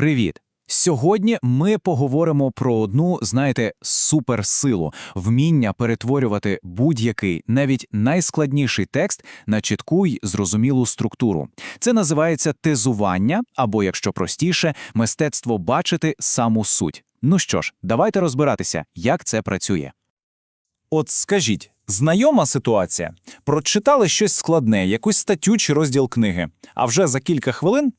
Привіт! Сьогодні ми поговоримо про одну, знаєте, суперсилу вміння перетворювати будь-який, навіть найскладніший текст на чітку й зрозумілу структуру. Це називається тезування, або, якщо простіше, мистецтво бачити саму суть. Ну що ж, давайте розбиратися, як це працює. От скажіть, знайома ситуація? Прочитали щось складне, якусь статтю чи розділ книги, а вже за кілька хвилин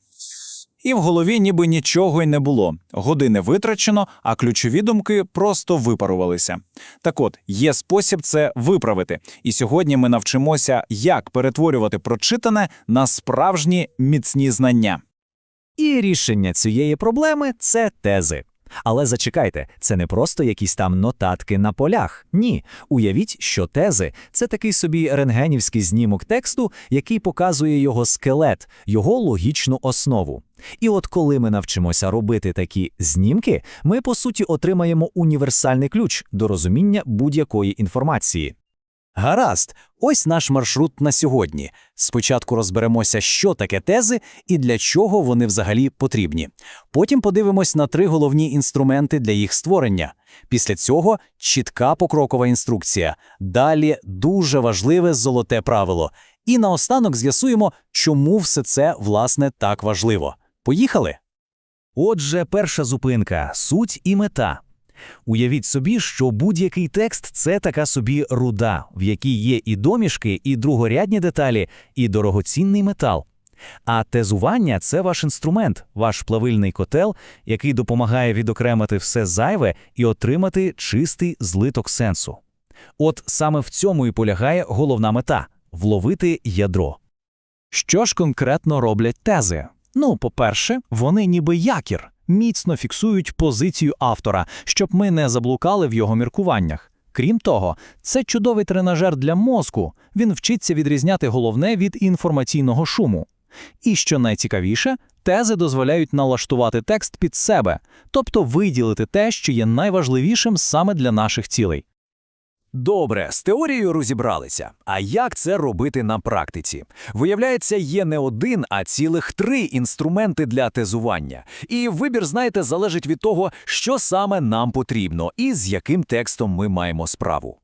і в голові ніби нічого й не було. Години витрачено, а ключові думки просто випарувалися. Так от, є спосіб це виправити. І сьогодні ми навчимося, як перетворювати прочитане на справжні міцні знання. І рішення цієї проблеми це тези. Але зачекайте, це не просто якісь там нотатки на полях. Ні. Уявіть, що тези це такий собі рентгенівський знімок тексту, який показує його скелет, його логічну основу. І от коли ми навчимося робити такі знімки, ми по суті отримаємо універсальний ключ до розуміння будь-якої інформації. Гаразд, ось наш маршрут на сьогодні. Спочатку розберемося, що таке тези і для чого вони взагалі потрібні. Потім подивимось на три головні інструменти для їх створення. Після цього чітка покрокова інструкція. Далі дуже важливе золоте правило. І наостанок з'ясуємо, чому все це власне так важливо. Поїхали. Отже, перша зупинка суть і мета. Уявіть собі, що будь-який текст це така собі руда, в якій є і домішки, і другорядні деталі, і дорогоцінний метал. А тезування це ваш інструмент, ваш плавильний котел, який допомагає відокремити все зайве і отримати чистий злиток сенсу. От саме в цьому і полягає головна мета вловити ядро. Що ж конкретно роблять тези? Ну, по-перше, вони ніби якір міцно фіксують позицію автора, щоб ми не заблукали в його міркуваннях. Крім того, це чудовий тренажер для мозку. Він вчиться відрізняти головне від інформаційного шуму. І що найцікавіше, тези дозволяють налаштувати текст під себе, тобто виділити те, що є найважливішим саме для наших цілей. Добре, з теорією розібралися. А як це робити на практиці? Виявляється, є не один, а цілих три інструменти для тезування. І вибір, знаєте, залежить від того, що саме нам потрібно і з яким текстом ми маємо справу.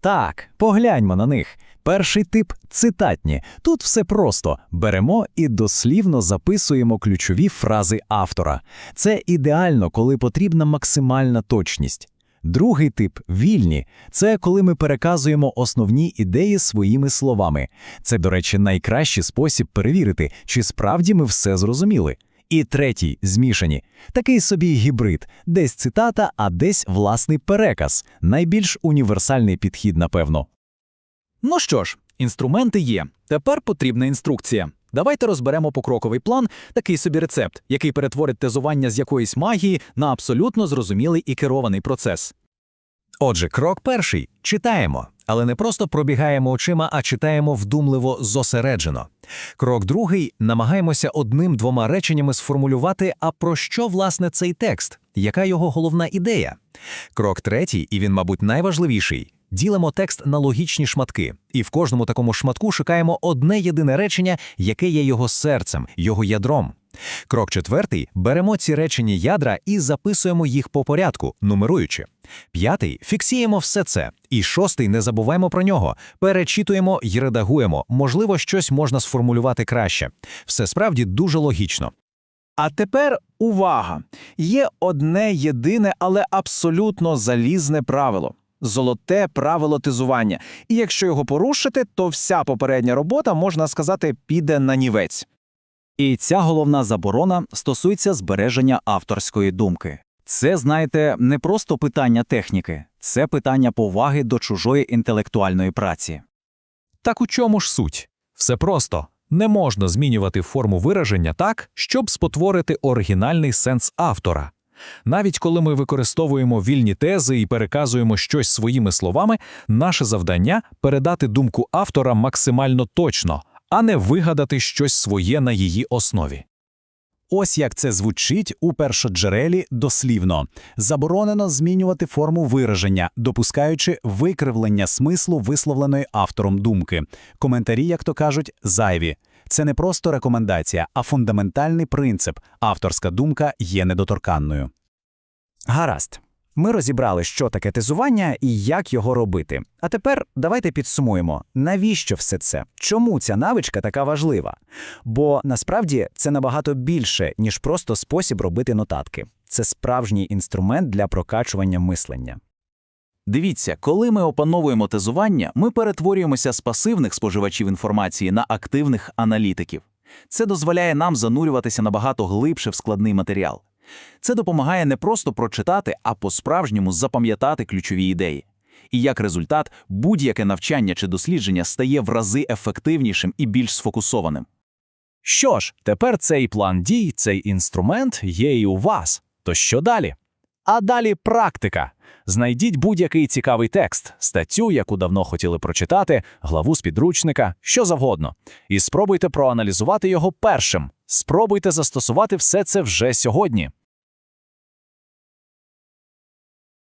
Так, погляньмо на них. Перший тип цитатні. Тут все просто беремо і дослівно записуємо ключові фрази автора. Це ідеально, коли потрібна максимальна точність. Другий тип вільні це коли ми переказуємо основні ідеї своїми словами. Це, до речі, найкращий спосіб перевірити, чи справді ми все зрозуміли. І третій змішані такий собі гібрид, десь цитата, а десь власний переказ, найбільш універсальний підхід, напевно. Ну що ж, інструменти є. Тепер потрібна інструкція. Давайте розберемо покроковий план, такий собі рецепт, який перетворить тезування з якоїсь магії на абсолютно зрозумілий і керований процес. Отже, крок перший читаємо, але не просто пробігаємо очима, а читаємо вдумливо зосереджено. Крок другий намагаємося одним-двома реченнями сформулювати, а про що власне цей текст, яка його головна ідея. Крок третій, і він, мабуть, найважливіший. Ділимо текст на логічні шматки, і в кожному такому шматку шукаємо одне єдине речення, яке є його серцем, його ядром. Крок четвертий беремо ці речення ядра і записуємо їх по порядку, нумеруючи. П'ятий фіксуємо все це. І шостий не забуваємо про нього, перечитуємо і редагуємо. Можливо, щось можна сформулювати краще. Все справді дуже логічно. А тепер увага! Є одне єдине, але абсолютно залізне правило. Золоте правило тезування. І якщо його порушити, то вся попередня робота, можна сказати, піде на нівець. І ця головна заборона стосується збереження авторської думки. Це, знаєте, не просто питання техніки, це питання поваги до чужої інтелектуальної праці. Так у чому ж суть? Все просто не можна змінювати форму вираження так, щоб спотворити оригінальний сенс автора. Навіть коли ми використовуємо вільні тези і переказуємо щось своїми словами, наше завдання передати думку автора максимально точно, а не вигадати щось своє на її основі. Ось як це звучить у першоджерелі дослівно. Заборонено змінювати форму вираження, допускаючи викривлення смислу висловленої автором думки. Коментарі, як то кажуть, зайві. Це не просто рекомендація, а фундаментальний принцип. Авторська думка є недоторканною. Гаразд. Ми розібрали, що таке тезування і як його робити. А тепер давайте підсумуємо, навіщо все це? Чому ця навичка така важлива? Бо насправді це набагато більше, ніж просто спосіб робити нотатки. Це справжній інструмент для прокачування мислення. Дивіться, коли ми опановуємо тезування, ми перетворюємося з пасивних споживачів інформації на активних аналітиків. Це дозволяє нам занурюватися набагато глибше в складний матеріал. Це допомагає не просто прочитати, а по-справжньому запам'ятати ключові ідеї. І як результат, будь-яке навчання чи дослідження стає в рази ефективнішим і більш сфокусованим. Що ж, тепер цей план дій, цей інструмент є і у вас. То що далі? А далі практика. Знайдіть будь-який цікавий текст, статтю, яку давно хотіли прочитати, главу з підручника, що завгодно. І спробуйте проаналізувати його першим. Спробуйте застосувати все це вже сьогодні.